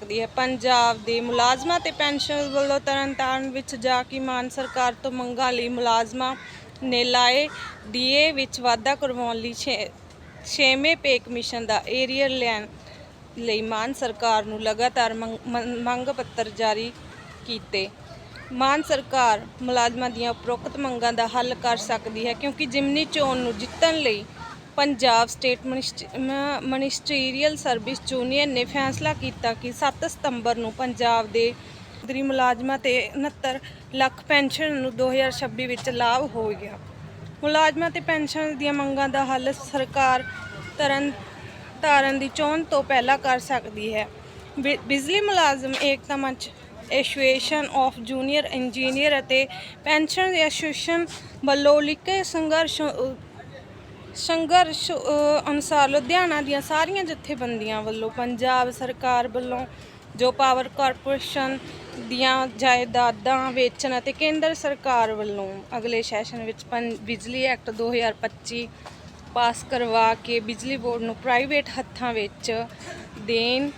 ਸਕਦੀ ਹੈ। ਪੰਜਾਬ ਦੇ ਮੁਲਾਜ਼ਮਾਂ ਤੇ ਪੈਨਸ਼ਨ ਵੱਲੋਂ ਤਰਨਤਾਰਨ ਵਿੱਚ ਜਾ ਕੇ ਮਾਨ ਸਰਕਾਰ ਤੋਂ ਮੰਗਾਂ ਲਈ ਮੁਲਾਜ਼ਮਾਂ ਨੇ ਲਾਏ ਡੀਏ ਵਿੱਚ ਵਾਧਾ ਕਰਵਾਉਣ ਲਈ ਛੇ- ਛੇਵੇਂ ਪੇ ਕਮਿਸ਼ਨ ਦਾ ਏਰੀਅਰ ਲੈਣ ਲਈ ਮਾਨ ਸਰਕਾਰ ਨੂੰ ਲਗਾਤਾਰ ਮੰਗ- ਮੰਗ ਮੰਗ ਪੱਤਰ ਜਾਰੀ ਕੀਤੇ। ਮਾਨ ਸਰਕਾਰ ਮੁਲਾਜ਼ਮਾਂ ਦੀਆਂ ਉਪਰੋਕਤ ਮੰਗਾਂ ਦਾ ਹੱਲ ਕਰ ਸਕਦੀ ਹੈ ਕਿਉਂਕਿ ਜਿਮਨੀ ਚੋਣ ਨੂੰ ਜਿੱਤਣ ਲਈ ਪੰਜਾਬ ਸਟੇਟ ਮਨਿਸਟ- ਮਨਿਸਟਰੀਅਲ ਸਰਵਿਸ ਯੂਨੀਅਨ ਨੇ ਫੈਸਲਾ ਕੀਤਾ ਕਿ 7 ਸਤੰਬਰ ਨੂੰ ਪੰਜਾਬ ਦੇ ਦਰੀ ਮੁਲਾਜ਼ਮਾਂ ਤੇ 69 ਲੱਖ ਪੈਨਸ਼ਨ ਨੂੰ 2026 ਵਿੱਚ ਲਾਭ ਹੋ ਗਿਆ। ਮੁਲਾਜ਼ਮਾਂ ਤੇ ਪੈਨਸ਼ਨ ਦੀਆਂ ਮੰਗਾਂ ਦਾ ਹੱਲ ਸਰਕਾਰ ਤਰਨ ਧਾਰਨ ਦੀ ਚੋਣ ਤੋਂ ਪਹਿਲਾਂ ਕਰ ਸਕਦੀ ਹੈ। ਬਿ- ਬਿਜਲੀ ਮੁਲਾਜ਼ਮ ਏਕਤਾ ਮੰਚ, ਐਸੋਸੀਏਸ਼ਨ ਆਫ ਜੂਨੀਅਰ ਇੰਜੀਨੀਅਰ ਅਤੇ ਪੈਨਸ਼ਨ ਐਸੋਸੀਏਸ਼ਨ ਵੱਲੋਂ ਲਿਖੇ ਸੰਘਰਸ਼ ਸੰਘਰਸ਼ ਅਨੁਸਾਰ ਲੁਧਿਆਣਾ ਦੀਆਂ ਸਾਰੀਆਂ ਜਥੇਬੰਦੀਆਂ ਵੱਲੋਂ ਪੰਜਾਬ ਸਰਕਾਰ ਵੱਲੋਂ ਜੋ ਪਾਵਰ ਕਾਰਪੋਰੇਸ਼ਨ ਦੀਆਂ ਜਾਇਦਾਦਾਂ ਵੇਚਣ ਅਤੇ ਕੇਂਦਰ ਸਰਕਾਰ ਵੱਲੋਂ ਅਗਲੇ ਸੈਸ਼ਨ ਵਿੱਚ ਪੰ- ਬਿਜਲੀ ਐਕਟ 2025 ਪਾਸ ਕਰਵਾ ਕੇ ਬਿਜਲੀ ਬੋਰਡ ਨੂੰ ਪ੍ਰਾਈਵੇਟ ਹੱਥਾਂ ਵਿੱਚ ਦੇਣ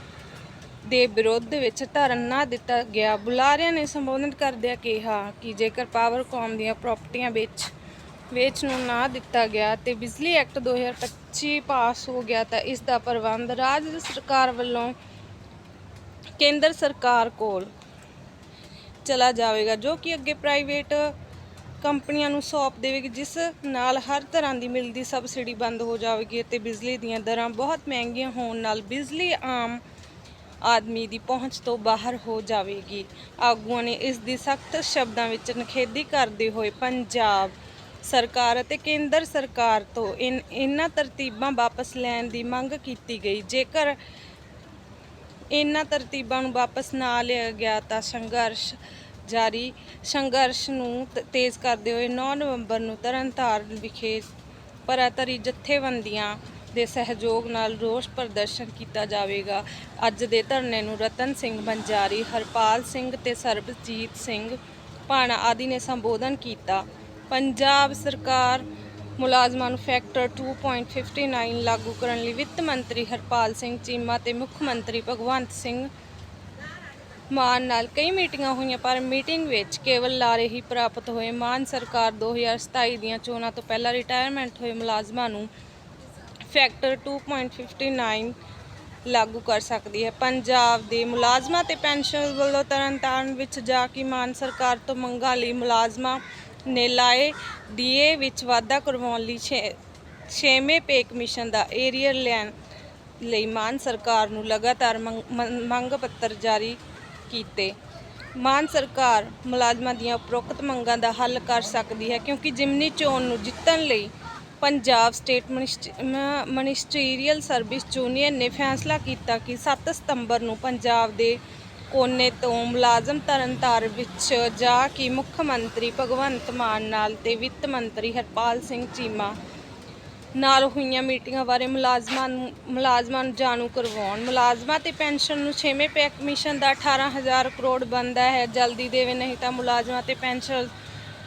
ਦੇ ਵਿਰੋਧ ਵਿੱਚ ਧਰਨਾ ਦਿੱਤਾ ਗਿਆ। ਬੁਲਾਰਿਆਂ ਨੇ ਸੰਬੋਧਨ ਕਰਦਿਆਂ ਕਿਹਾ ਕਿ ਜੇਕਰ ਪਾਵਰਕਾਮ ਦੀਆਂ ਪ੍ਰਾਪਰਟੀਆਂ ਵਿੱਚ ਵੇਚ ਨੂੰ ਨਾ ਦਿੱਤਾ ਗਿਆ ਤੇ ਬਿਜਲੀ ਐਕਟ 2025 ਪਾਸ ਹੋ ਗਿਆ ਤਾਂ ਇਸ ਦਾ ਪ੍ਰਬੰਧ ਰਾਜ ਸਰਕਾਰ ਵੱਲੋਂ ਕੇਂਦਰ ਸਰਕਾਰ ਕੋਲ ਚਲਾ ਜਾਵੇਗਾ, ਜੋ ਕਿ ਅੱਗੇ ਪ੍ਰਾਈਵੇਟ ਕੰਪਨੀਆਂ ਨੂੰ ਸੌਂਪ ਦੇਵੇਗੀ, ਜਿਸ ਨਾਲ ਹਰ ਤਰ੍ਹਾਂ ਦੀ ਮਿਲਦੀ ਸਬਸਿਡੀ ਬੰਦ ਹੋ ਜਾਵੇਗੀ ਅਤੇ ਬਿਜਲੀ ਦੀਆਂ ਦਰਾਂ ਬਹੁਤ ਮਹਿੰਗੀਆਂ ਹੋਣ ਨਾਲ ਬਿਜਲੀ ਆਮ ਆਦਮੀ ਦੀ ਪਹੁੰਚ ਤੋਂ ਬਾਹਰ ਹੋ ਜਾਵੇਗੀ। ਆਗੂਆਂ ਨੇ ਇਸ ਦੀ ਸਖਤ ਸ਼ਬਦਾਂ ਵਿੱਚ ਨਿਖੇਧੀ ਕਰਦੇ ਹੋਏ ਪੰਜਾਬ ਸਰਕਾਰ ਅਤੇ ਕੇਂਦਰ ਸਰਕਾਰ ਤੋਂ ਇਨ- ਇਹਨਾਂ ਤਰਤੀਬਾਂ ਵਾਪਸ ਲੈਣ ਦੀ ਮੰਗ ਕੀਤੀ ਗਈ। ਜੇਕਰ ਇਹਨਾਂ ਤਰਤੀਬਾਂ ਨੂੰ ਵਾਪਸ ਨਾ ਲਿਆ ਗਿਆ ਤਾਂ ਸੰਘਰਸ਼ ਜਾਰੀ, ਸੰਘਰਸ਼ ਨੂੰ ਤ- ਤੇਜ਼ ਕਰਦੇ ਹੋਏ 9 ਨਵੰਬਰ ਨੂੰ ਤਰਨਤਾਰਨ ਵਿਖੇ ਪਰਾਤਰੀ ਜਥੇਬੰਦੀਆਂ ਦੇ ਸਹਿਯੋਗ ਨਾਲ ਰੋਸ ਪ੍ਰਦਰਸ਼ਨ ਕੀਤਾ ਜਾਵੇਗਾ। ਅੱਜ ਦੇ ਧਰਨੇ ਨੂੰ ਰਤਨ ਸਿੰਘ ਬੰਜਾਰੀ, ਹਰਪਾਲ ਸਿੰਘ ਤੇ ਸਰਬਜੀਤ ਸਿੰਘ ਭਾਣਾ ਆਦਿ ਨੇ ਸੰਬੋਧਨ ਕੀਤਾ। ਪੰਜਾਬ ਸਰਕਾਰ ਮੁਲਾਜ਼ਮਾਂ ਨੂੰ ਫੈਕਟਰ 2.59 ਲਾਗੂ ਕਰਨ ਲਈ ਵਿੱਤ ਮੰਤਰੀ ਹਰਪਾਲ ਸਿੰਘ ਚੀਮਾ ਤੇ ਮੁੱਖ ਮੰਤਰੀ ਭਗਵੰਤ ਸਿੰਘ ਮਾਨ ਨਾਲ ਕਈ ਮੀਟਿੰਗਾਂ ਹੋਈਆਂ, ਪਰ ਮੀਟਿੰਗ ਵਿੱਚ ਕੇਵਲ ਲਾਰੇ ਹੀ ਪ੍ਰਾਪਤ ਹੋਏ। ਮਾਨ ਸਰਕਾਰ 2027 ਦੀਆਂ ਚੋਣਾਂ ਤੋਂ ਪਹਿਲਾਂ ਰਿਟਾਇਰਮੈਂਟ ਹੋਏ ਮੁਲਾਜ਼ਮਾਂ ਨੂੰ ਫੈਕਟਰ 2.59 ਲਾਗੂ ਕਰ ਸਕਦੀ ਹੈ। ਪੰਜਾਬ ਦੇ ਮੁਲਾਜ਼ਮਾਂ ਤੇ ਪੈਨਸ਼ਨ ਵੱਲੋਂ ਤਰਨਤਾਰਨ ਵਿੱਚ ਜਾ ਕੇ ਮਾਨ ਸਰਕਾਰ ਤੋਂ ਮੰਗਾਂ ਲਈ ਮੁਲਾਜ਼ਮਾਂ ਨੇ ਲਾਏ ਡੀਏ ਵਿੱਚ ਵਾਧਾ ਕਰਵਾਉਣ ਲਈ ਛੇ- ਛੇਵੇਂ ਪੇ ਕਮਿਸ਼ਨ ਦਾ ਏਰੀਅਰ ਲੈਣ ਲਈ ਮਾਨ ਸਰਕਾਰ ਨੂੰ ਲਗਾਤਾਰ ਮੰਗ- ਮੰਗ ਪੱਤਰ ਜਾਰੀ ਕੀਤੇ। ਮਾਨ ਸਰਕਾਰ ਮੁਲਾਜ਼ਮਾਂ ਦੀਆਂ ਉਪਰੋਕਤ ਮੰਗਾਂ ਦਾ ਹੱਲ ਕਰ ਸਕਦੀ ਹੈ ਕਿਉਂਕਿ ਜਿਮਨੀ ਚੋਣ ਨੂੰ ਜਿੱਤਣ ਲਈ ਪੰਜਾਬ ਸਟੇਟ ਮਨਿਸਟ- ਮਨਿਸਟਰੀਅਲ ਸਰਵਿਸ ਯੂਨੀਅਨ ਨੇ ਫੈਸਲਾ ਕੀਤਾ ਕਿ 7 ਸਤੰਬਰ ਨੂੰ ਪੰਜਾਬ ਦੇ ਕੋਨੇ ਤੋਂ ਮੁਲਾਜ਼ਮ ਤਰਨਤਾਰਨ ਵਿੱਚ ਜਾ ਕੇ ਮੁੱਖ ਮੰਤਰੀ ਭਗਵੰਤ ਮਾਨ ਨਾਲ ਤੇ ਵਿੱਤ ਮੰਤਰੀ ਹਰਪਾਲ ਸਿੰਘ ਚੀਮਾ ਨਾਲ ਹੋਈਆਂ ਮੀਟਿੰਗਾਂ ਬਾਰੇ ਮੁਲਾਜ਼ਮਾਂ ਨੂੰ ਮੁਲਾਜ਼ਮਾਂ ਨੂੰ ਜਾਣੂ ਕਰਵਾਉਣ। ਮੁਲਾਜ਼ਮਾਂ ਤੇ ਪੈਨਸ਼ਨ ਨੂੰ 6ਵੇਂ ਪੈ ਕਮਿਸ਼ਨ ਦਾ 18000 ਕਰੋੜ ਬਣਦਾ ਹੈ। ਜਲਦੀ ਦੇਵੇ ਨਹੀਂ ਤਾਂ ਮੁਲਾਜ਼ਮਾਂ ਤੇ ਪੈਨਸ਼ਨ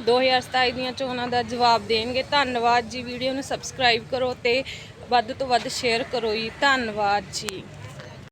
2027 ਦੀਆਂ ਚੋਣਾਂ ਦਾ ਜਵਾਬ ਦੇਣਗੇ। ਧੰਨਵਾਦ ਜੀ। ਵੀਡੀਓ ਨੂੰ ਸਬਸਕ੍ਰਾਈਬ ਕਰੋ ਤੇ ਵੱਧ ਤੋਂ ਵੱਧ ਸ਼ੇਅਰ ਕਰੋ ਜੀ। ਧੰਨਵਾਦ ਜੀ।